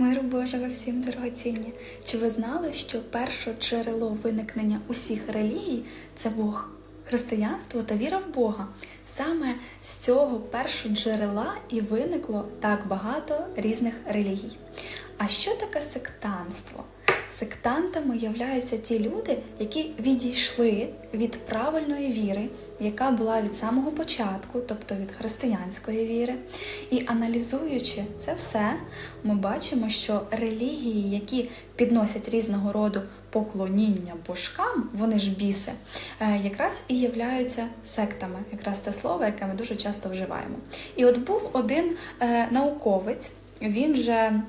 Миру Божого всім дорогоцінні! Чи ви знали, що перше джерело виникнення усіх релігій це Бог? Християнство та віра в Бога. Саме з цього першого джерела і виникло так багато різних релігій. А що таке сектанство? Сектантами являються ті люди, які відійшли від правильної віри, яка була від самого початку, тобто від християнської віри. І аналізуючи це все, ми бачимо, що релігії, які підносять різного роду поклоніння божкам, вони ж біси, е, якраз і являються сектами, якраз це слово, яке ми дуже часто вживаємо. І от був один е, науковець, він же.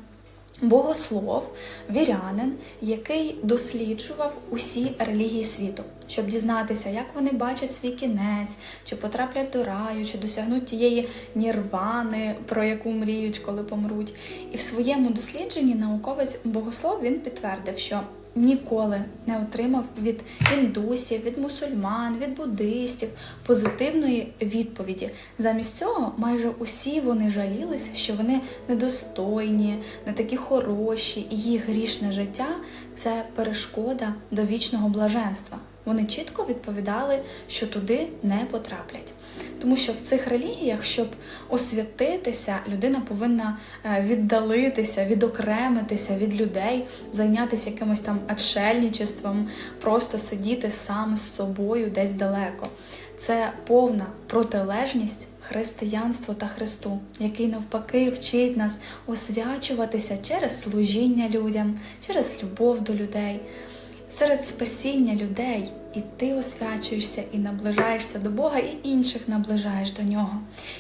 Богослов, вірянин, який досліджував усі релігії світу, щоб дізнатися, як вони бачать свій кінець, чи потраплять до раю, чи досягнуть тієї нірвани, про яку мріють, коли помруть. І в своєму дослідженні науковець богослов він підтвердив, що ніколи не отримав від індусів, від мусульман, від буддистів позитивної відповіді. Замість цього майже усі вони жалілися, що вони недостойні, не такі хороші, і їх грішне життя це перешкода до вічного блаженства. Вони чітко відповідали, що туди не потраплять. Тому що в цих релігіях, щоб освятитися, людина повинна е, віддалитися, відокремитися від людей, зайнятися якимось там отшельничеством, просто сидіти сам з собою десь далеко. Це повна протилежність християнству та Христу, який навпаки вчить нас освячуватися через служіння людям, через любов до людей. Серед спасіння людей і ти освячуєшся і наближаєшся до Бога, і інших наближаєш до нього.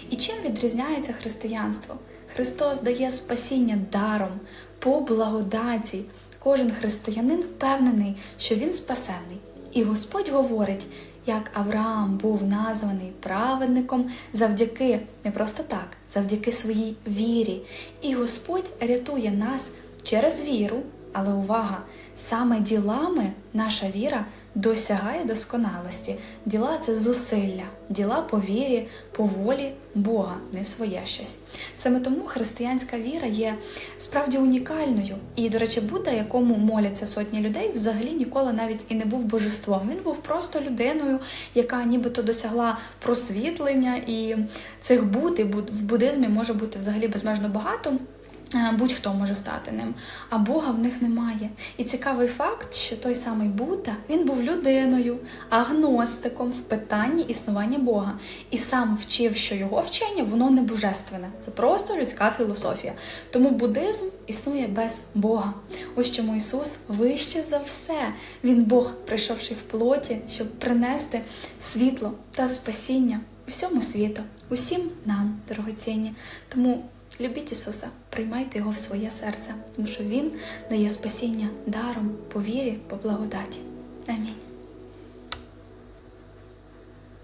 І чим відрізняється християнство? Христос дає спасіння даром по благодаті. Кожен християнин впевнений, що він спасенний. І Господь говорить, як Авраам був названий праведником завдяки не просто так, завдяки своїй вірі. І Господь рятує нас через віру. Але увага, саме ділами наша віра досягає досконалості. Діла це зусилля, діла по вірі, по волі Бога, не своє щось. Саме тому християнська віра є справді унікальною. І, до речі, Будда, якому моляться сотні людей, взагалі ніколи навіть і не був божеством. Він був просто людиною, яка нібито досягла просвітлення, і цих Буд, і в буддизмі може бути взагалі безмежно багато. Е, будь-хто може стати ним, а Бога в них немає. І цікавий факт, що той самий Будда, він був людиною, агностиком в питанні існування Бога. І сам вчив, що його вчення воно не божественне, це просто людська філософія. Тому буддизм існує без Бога. Ось чому Ісус вище за все. Він Бог, прийшовши в плоті, щоб принести світло та спасіння усьому світу, усім нам, дорогоцінні. Тому Любіть Ісуса, приймайте Його в своє серце, тому що Він дає спасіння даром по вірі, по благодаті. Амінь.